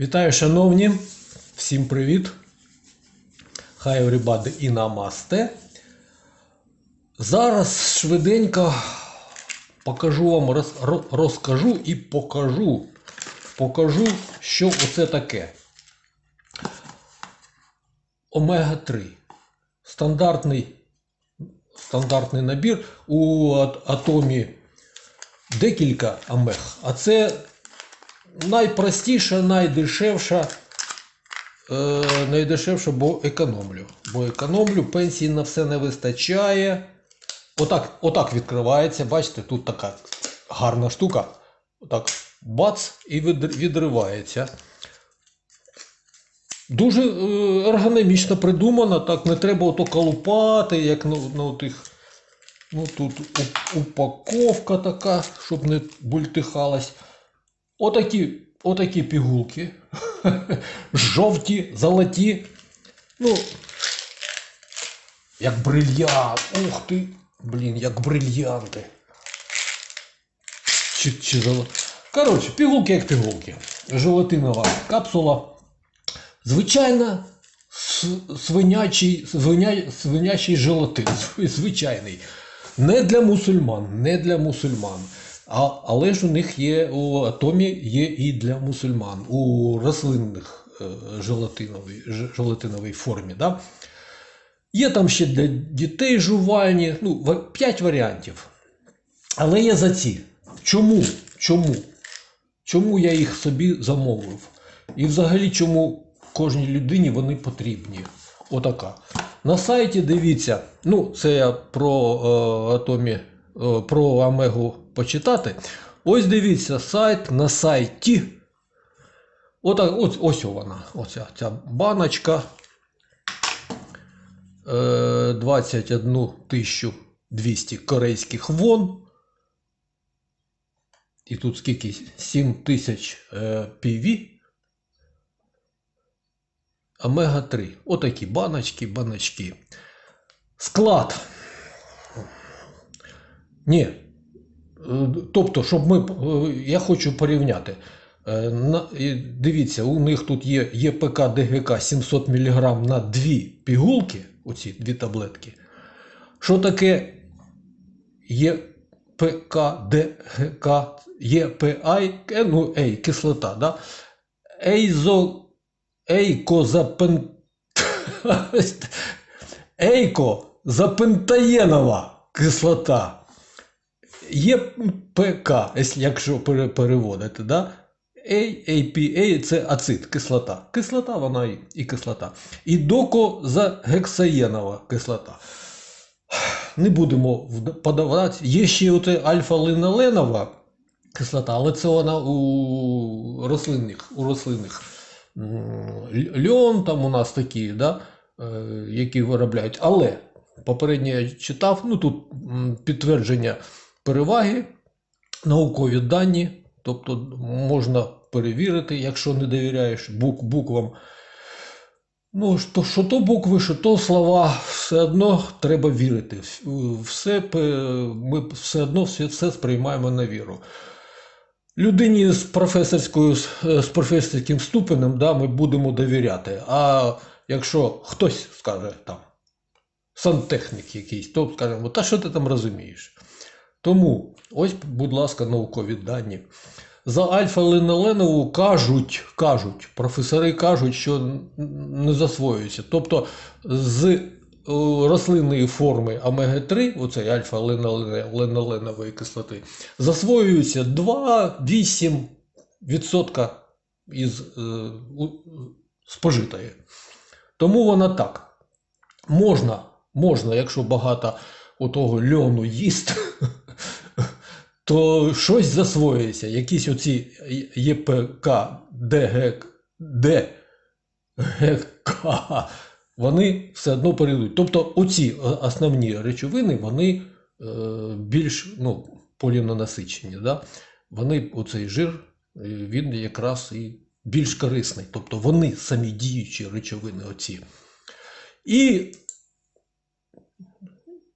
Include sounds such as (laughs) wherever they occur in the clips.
Вітаю, шановні! Всім привіт! Хай everybody і намасте. Зараз швиденько покажу вам, роз, розкажу і покажу, покажу, що оце таке. Омега-3. Стандартний, стандартний набір. У атомі декілька омег, а це найпростіша, найдешевша, е, найдешевша, бо економлю. Бо економлю, пенсії на все не вистачає. Отак, отак відкривається. Бачите, тут така гарна штука. Отак бац і відривається. Дуже е, ергономічно придумано, так не треба ото колупати, як на, на тих. Ну тут упаковка така, щоб не бультихалась. Отакі, отакі пігулки. Жовті, золоті. Ну, як брильянт. Ух ти. Блін, як брильянти. Чи, чи. Коротше, пігулки як пігулки. Желатинова капсула. Звичайна свинячий, свиня, свинячий желатин. (laughs) Звичайний. Не для мусульман, не для мусульман. А, але ж у них є у атомі є і для мусульман у рослинних е, желатиновій, желатиновій формі. Да? Є там ще для дітей жувальні, ну, ва- 5 варіантів. Але є за ці. Чому? Чому? Чому я їх собі замовив? І взагалі, чому кожній людині вони потрібні? Отака. На сайті дивіться, ну, це я про е, атомі, про Омегу почитати. Ось дивіться сайт на сайті. Отак, ось, ось вона. Оця ця баночка. Е, 21 200 корейських вон. І тут скільки? 7 тисяч е, PV. Омега-3. Отакі баночки, баночки. Склад. Ні. Е, Тобто, щоб ми. е, Я хочу порівняти. Е, Дивіться, у них тут є ЄПК ДГК 700 мг на дві пігулки, оці дві таблетки. Що таке ЄПК ДГК, ЄПАЙ, ну, ей, кислота, да? Ейзо, ейкозапен... (laughs) Ейкозапентаєнова кислота. ЄПК, якщо- якщо переводити, да? AAPA – це ацид, кислота. Кислота вона і, і кислота. І докозагексаєнова кислота. Не будемо подавати. Є ще оце альфа-линоленова кислота, але це вона у рослинних, у рослинних. Льон там у нас такі, да, е, які виробляють. Але попередньо я читав, ну тут підтвердження переваги, наукові дані, тобто можна перевірити, якщо не довіряєш бук, буквам. Ну, що, що то букви, що то слова, все одно треба вірити. Все, ми все одно все, все сприймаємо на віру. Людині з професорською з професорським ступенем да, ми будемо довіряти. А якщо хтось скаже там сантехнік якийсь, то скажемо, та що ти там розумієш? Тому ось, будь ласка, наукові дані. За альфа-линоленову кажуть, кажуть, професори кажуть, що не засвоюється. Тобто з е, рослинної форми омега-3, оцей альфа-линоленової кислоти, засвоюється 2-8% із е, спожитої. Тому вона так. Можна, можна, якщо багато отого льону їсти, то щось засвоюється. Якісь оці ЄПК, ДГК, ДГК, вони все одно перейдуть. Тобто оці основні речовини, вони е, більш ну, полінонасичені. Да? Вони, оцей жир, е, він якраз і більш корисний. Тобто вони самі діючі речовини оці. І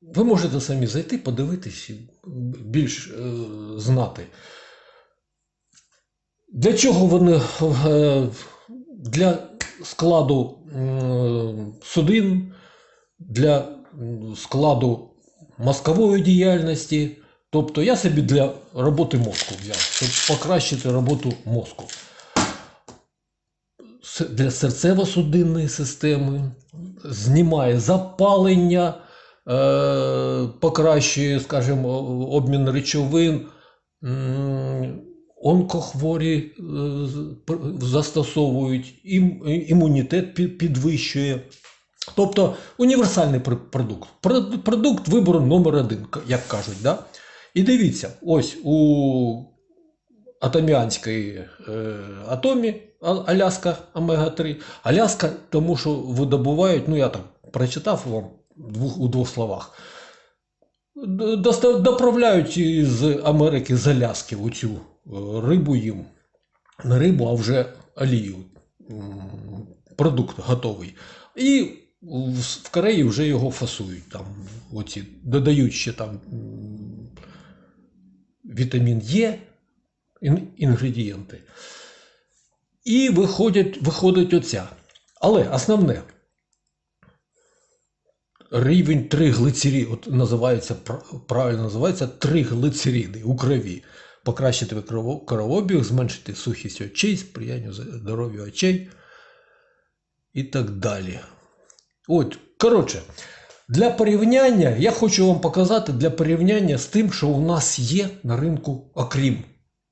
ви можете самі зайти, подивитись, більш е, знати. Для чого вони е, для складу судин, для складу мозкової діяльності. Тобто я собі для роботи мозку взяв, щоб покращити роботу мозку. Для серцево-судинної системи, знімає запалення, покращує, скажімо, обмін речовин, онкохворі е, застосовують, імунітет підвищує. Тобто універсальний продукт. Продукт вибору номер один, як кажуть. Да? І дивіться, ось у атоміанської е, атомі Аляска Омега-3. Аляска, тому що видобувають, ну я там прочитав вам двох, у двох словах. Доправляють із Америки з Аляски оцю е, рибу їм. Не рибу, а вже олію. Продукт готовий. І в в Кореї вже його фасують. Там, оці, додають ще там вітамін Е, інгредієнти. І виходять, виходить оця. Але основне. Рівень триглицерід, от називається, правильно називається триглицеріди у крові. Покращити крово- кровообіг, зменшити сухість очей, сприяння здоров'ю очей і так далі. От, коротше, для порівняння, я хочу вам показати для порівняння з тим, що у нас є на ринку, окрім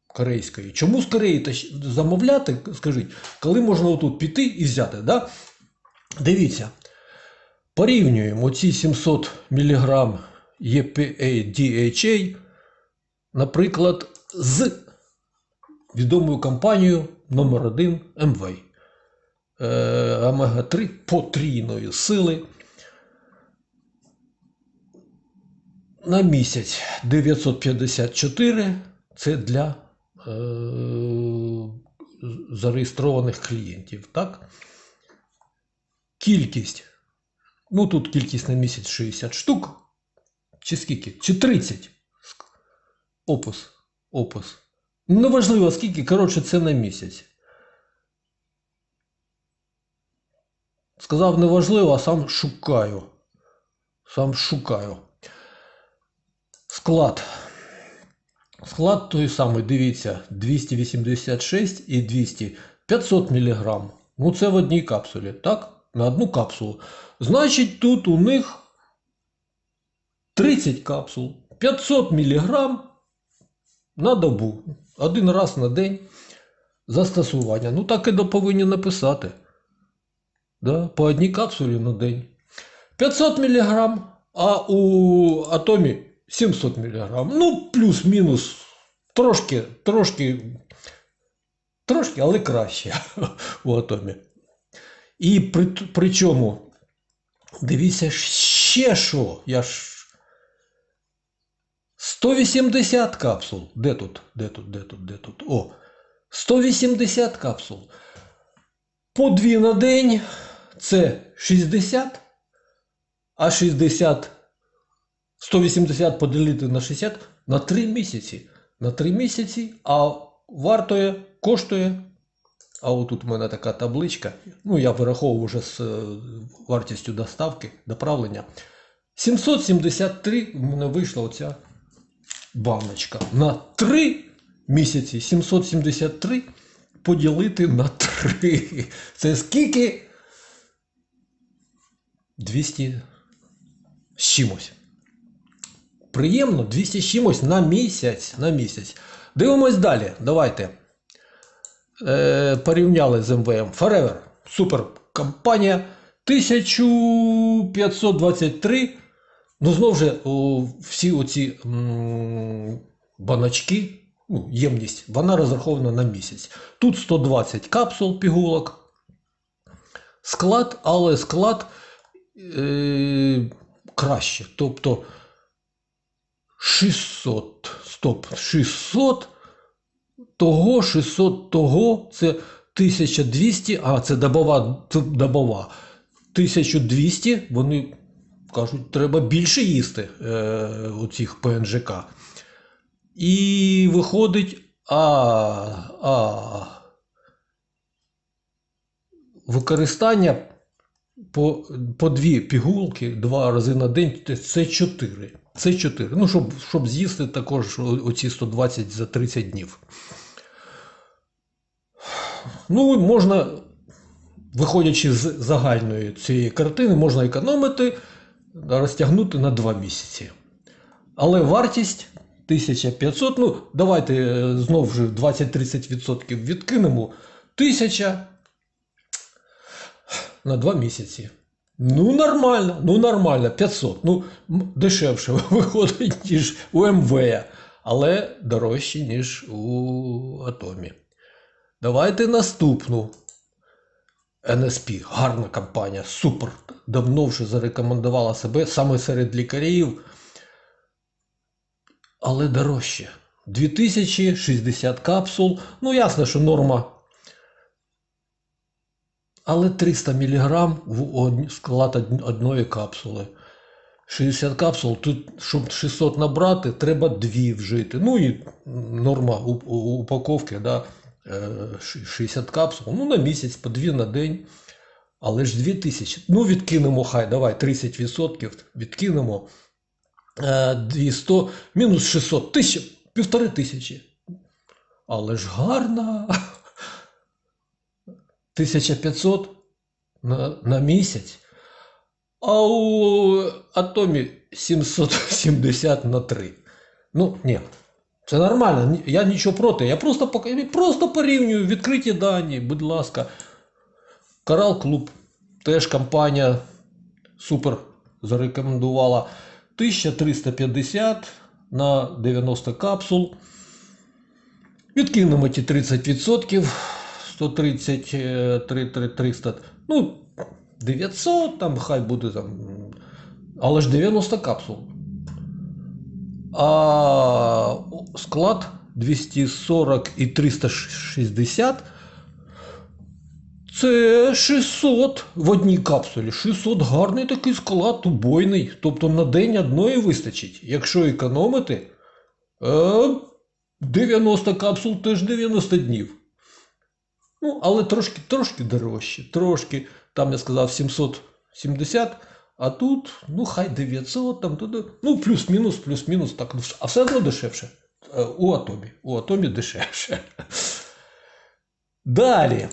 корейської. Чому з Кореї замовляти, скажіть, коли можна отут піти і взяти? Да? Дивіться, порівнюємо ці 700 мг EPA DHA, наприклад, з відомою компанією номер 1 МВ. Е, омега-3 потрійної сили. На місяць 954 це для е, зареєстрованих клієнтів. Так? Кількість. Ну тут кількість на місяць 60 штук. Чи скільки? Чи 30? Опис. Опис. Ну, Неважливо скільки, коротше, це на місяць. Сказав неважливо, а сам шукаю. Сам шукаю. Склад. Склад той самий, дивіться, 286 і 200. 500 мг. Ну це в одній капсулі, так? На одну капсулу. Значить, тут у них 30 капсул. 500 мг на добу. Один раз на день застосування. Ну так і повинні написати. Да, по одній капсулі на день. 500 мг, а у атомі 700 мг. Ну, плюс-мінус. Трошки, трошки, трошки, але краще (laughs) у атомі. І при, причому, дивіться, ще що. Я ж 180 капсул. Де тут? Де тут? Де тут? Де тут? О! 180 капсул. По дві на день це 60, а 60, 180 поділити на 60 на 3 місяці. На 3 місяці, а вартує, коштує. А отут у мене така табличка. Ну, я вираховував вже з е, вартістю доставки, доправлення. 773 в мене вийшла оця баночка. На 3 місяці 773 поділити на 3. Це скільки? 200 з чимось. Приємно, 200 з чимось на місяць. На місяць. Дивимось далі. Давайте. Е, порівняли з МВМ. Forever. Супер компанія. 1523. Ну, знову ж, всі оці м, баночки, ну, ємність, вона розрахована на місяць. Тут 120 капсул пігулок. Склад, але склад е, краще. Тобто 600, стоп, 600 того, 600 того, це 1200, а це добова, це добова. 1200, вони кажуть, треба більше їсти е, оцих ПНЖК. І виходить, а, а, використання по, по дві пігулки два рази на день це 4. Це 4. Ну, щоб, щоб з'їсти також оці 120 за 30 днів. Ну, можна, виходячи з загальної цієї картини, можна економити, розтягнути на 2 місяці. Але вартість 1500, ну, давайте е, знов вже 20-30% відкинемо. 1000 на 2 місяці. Ну, нормально, ну нормально, 500. Ну, дешевше (laughs) виходить, ніж у МВ, але дорожче, ніж у Атомі. Давайте наступну. НСП, гарна компанія, супер. Давно вже зарекомендувала себе саме серед лікарів, але дорожче. 2060 капсул. Ну, ясно, що норма. Але 300 мг в склад одної капсули. 60 капсул, тут, щоб 600 набрати, треба 2 вжити. Ну і норма упаковки, да, е, 60 капсул, ну на місяць, по 2 на день. Але ж 2000. Ну, відкинемо, хай, давай 30% відкинемо. Е, 200, мінус 600, тисяча, півтори тисячі. Але ж гарна. 1500 на, на місяць. А у Атомі 770 на 3. Ну, ні. Це нормально. Я нічого проти. Я просто, просто порівнюю відкриті дані, будь ласка. Корал Клуб. Теж компанія супер зарекомендувала. 1350 на 90 капсул. Відкинемо ті 30%. 130, е, 3- 300. Ну, 900 там хай буде там. Але ж 90 капсул. А склад 240 і 360. Це 600 в одній капсулі. 600 гарний такий склад, убойний. Тобто на день одної вистачить. Якщо економити, е, 90 капсул теж 90 днів. Ну, але трошки, трошки дорожче. Трошки, там я сказав 770, а тут, ну, хай 900, там, туди, ну, плюс-мінус, плюс-мінус, так, ну, а все одно дешевше. Е, У Атомі. У Атомі дешевше. Далі.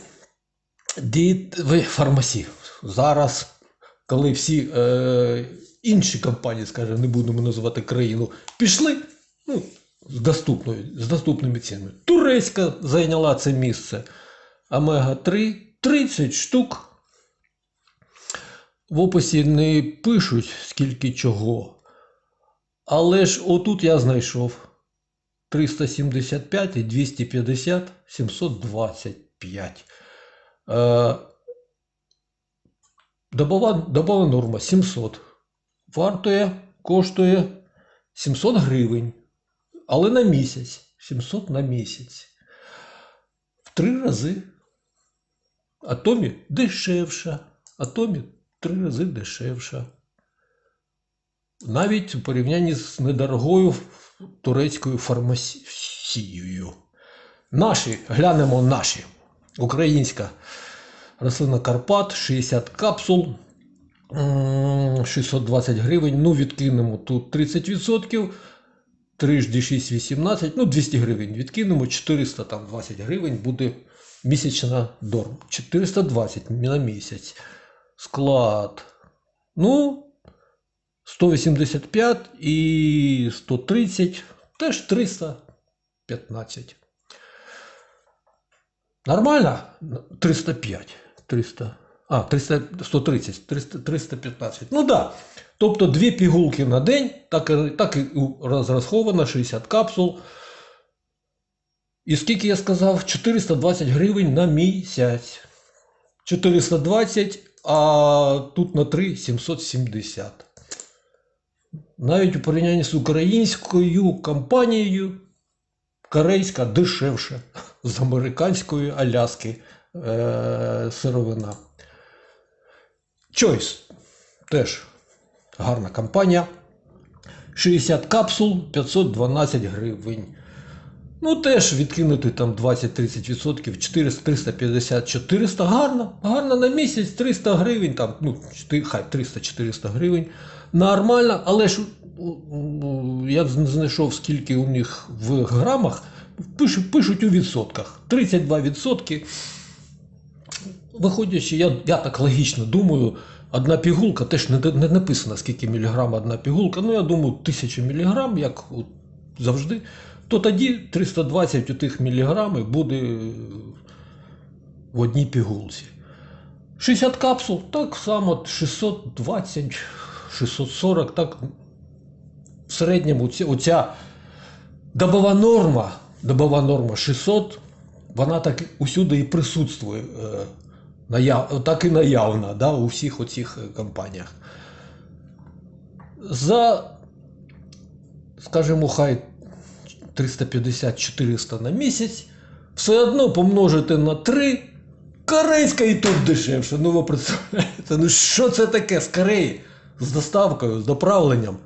Дієт... ви фармасі. Зараз, коли всі е, інші компанії, скажімо, не будемо називати країну, пішли ну, з, доступною, з доступними цінами. Турецька зайняла це місце. Омега-3 30 штук. В описі не пишуть скільки чого. Але ж отут я знайшов 375 і 250 725. Е, добова, добова норма 700. Вартує, коштує 700 гривень. Але на місяць. 700 на місяць. В три рази. Атомі дешевша. Атомі три рази дешевша. Навіть у порівнянні з недорогою турецькою фармасією. Наші, глянемо наші. Українська рослина Карпат, 60 капсул, 620 гривень. Ну, відкинемо тут 30%. 3 ж 6 18, ну 200 гривень відкинемо, 420 гривень буде місячна норм. 420 на місяць. Склад. Ну, 185 і 130, теж 315. Нормально? 305. 300. А, 300, 130, 300, 315. Ну так. Да. Тобто дві пігулки на день, так, так і розраховано 60 капсул. І скільки я сказав? 420 гривень на місяць. 420, а тут на 3 770. Навіть у порівнянні з українською компанією корейська дешевше з американської Аляски е- сировина. Choice теж гарна компанія. 60 капсул 512 гривень. Ну, теж відкинути там 20-30%, 400, 350, 400, гарно, гарно на місяць, 300 гривень, там, ну, хай 300-400 гривень. Нормально, але ж я знайшов, скільки у них в грамах, пишуть, пишуть у відсотках. 32%. Виходячи, я, я так логічно думаю, одна пігулка, теж не, не написано, скільки міліграм одна пігулка. Ну, я думаю, 1000 міліграм, як от завжди. То тоді 320 у тих міліграми буде в одній пігулці. 60 капсул, так само 620, 640, так в середньому ця, оця добова норма, добова норма 600, вона так усюди і присутствує, е, так і наявна да, у всіх оцих е, компаніях. За, скажімо, хай 350-400 на місяць, все одно помножити на 3, корейська і тут дешевше. Ну ви представляєте, ну що це таке з Кореї? З доставкою, з доправленням.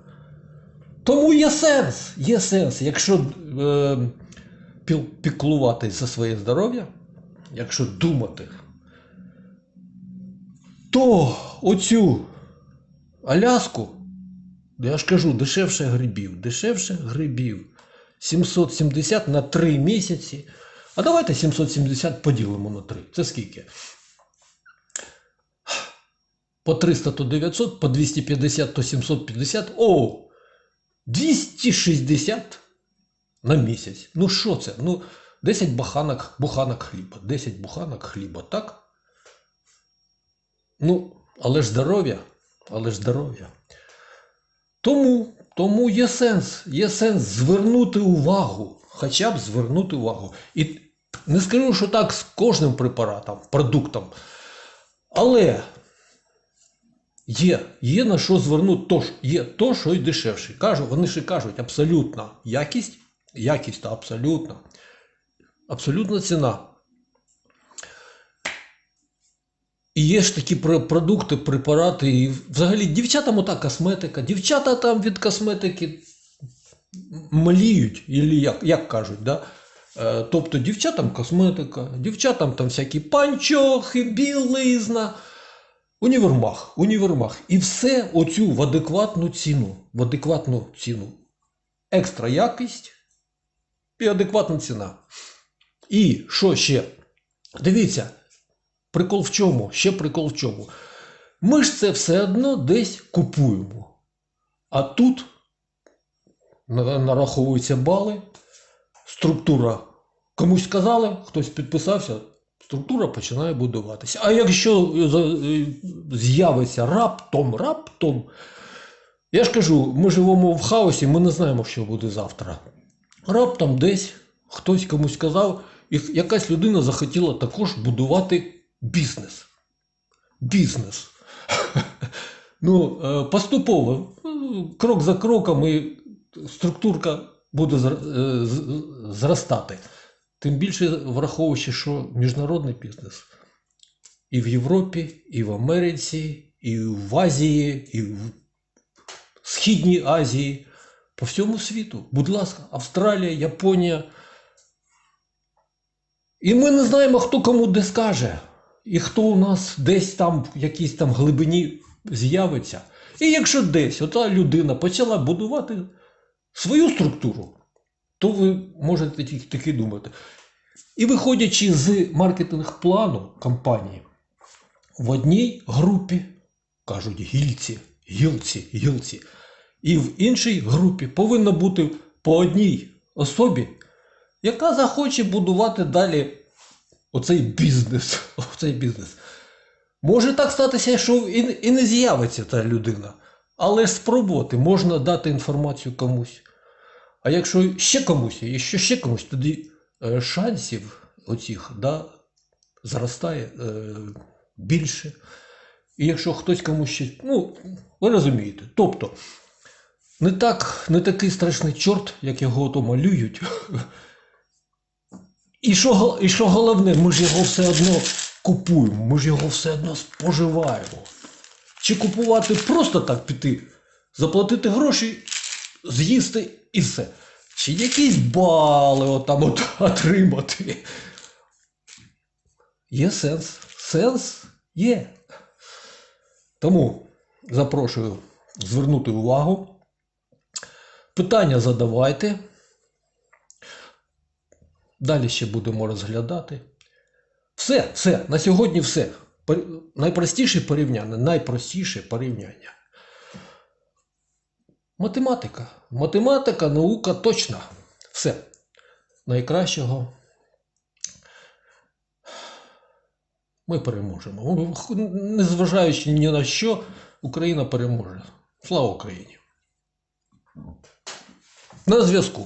Тому є сенс, є сенс, якщо е, піклуватись за своє здоров'я, якщо думати, то оцю Аляску, я ж кажу, дешевше грибів, дешевше грибів. 770 на 3 місяці. А давайте 770 поділимо на 3. Це скільки? По 300 то 900, по 250 то 750. О! 260 на місяць. Ну що це? Ну, 10 баханок, буханок хліба. 10 буханок хліба, так? Ну, але ж здоров'я, але ж здоров'я. Тому, тому є сенс, є сенс звернути увагу, хоча б звернути увагу. І не скажу, що так з кожним препаратом, продуктом. Але є, є на що звернути, тож є то, що й дешевше. Кажу, вони ще кажуть, абсолютна якість, якість та абсолютна, абсолютна ціна. І є ж такі продукти, препарати, і взагалі дівчатам ота косметика. Дівчата там від косметики мліють, ілі як, як кажуть, да? Е, тобто дівчатам косметика, дівчатам там всякі панчохи, білизна. Універмаг, універмаг. І все оцю в адекватну ціну. В адекватну ціну. Екстра якість і адекватна ціна. І що ще? Дивіться, прикол в чому? Ще прикол в чому? Ми ж це все одно десь купуємо. А тут нараховуються бали, структура. Комусь сказали, хтось підписався, структура починає будуватися. А якщо е, е, з'явиться раптом, раптом, я ж кажу, ми живемо в хаосі, ми не знаємо, що буде завтра. Раптом десь хтось комусь сказав, і якась людина захотіла також будувати бізнес. Бізнес. (laughs) Ну, е, поступово, е, крок за кроком, і структурка буде е, зростати. Тим більше враховуючи, що міжнародний бізнес і в Європі, і в Америці, і в Азії, і в Східній Азії, по всьому світу. Будь ласка, Австралія, Японія. І ми не знаємо, хто кому де скаже, і хто у нас десь там в якійсь там глибині з'явиться. І якщо десь ота людина почала будувати свою структуру, то ви можете тільки думати. І виходячи з маркетинг-плану компанії, в одній групі кажуть гільці, гілці, гілці, і в іншій групі повинно бути по одній особі, яка захоче будувати далі оцей бізнес. (laughs) Оцей бізнес. Може так статися, що і, і не з'явиться та людина, але спробувати можна дати інформацію комусь. А якщо ще комусь, і ще ще комусь, тоді е, шансів оцих да, зростає е, більше. І якщо хтось комусь ще. Ну, ви розумієте. Тобто, не, так, не такий страшний чорт, як його то малюють. (laughs) І що, і що головне, ми ж його все одно купуємо, ми ж його все одно споживаємо. Чи купувати просто так піти, заплатити гроші, з'їсти і все. чи якісь бали отам от (laughs) отримати. Є сенс. Сенс є. Тому запрошую звернути увагу. Питання задавайте. Далі ще будемо розглядати. Все, все, на сьогодні все. Найпростіше порівняння, найпростіше порівняння. Математика. Математика, наука точна. Все. Найкращого. Ми переможемо. Незважаючи ні на що, Україна переможе. Слава Україні! На зв'язку.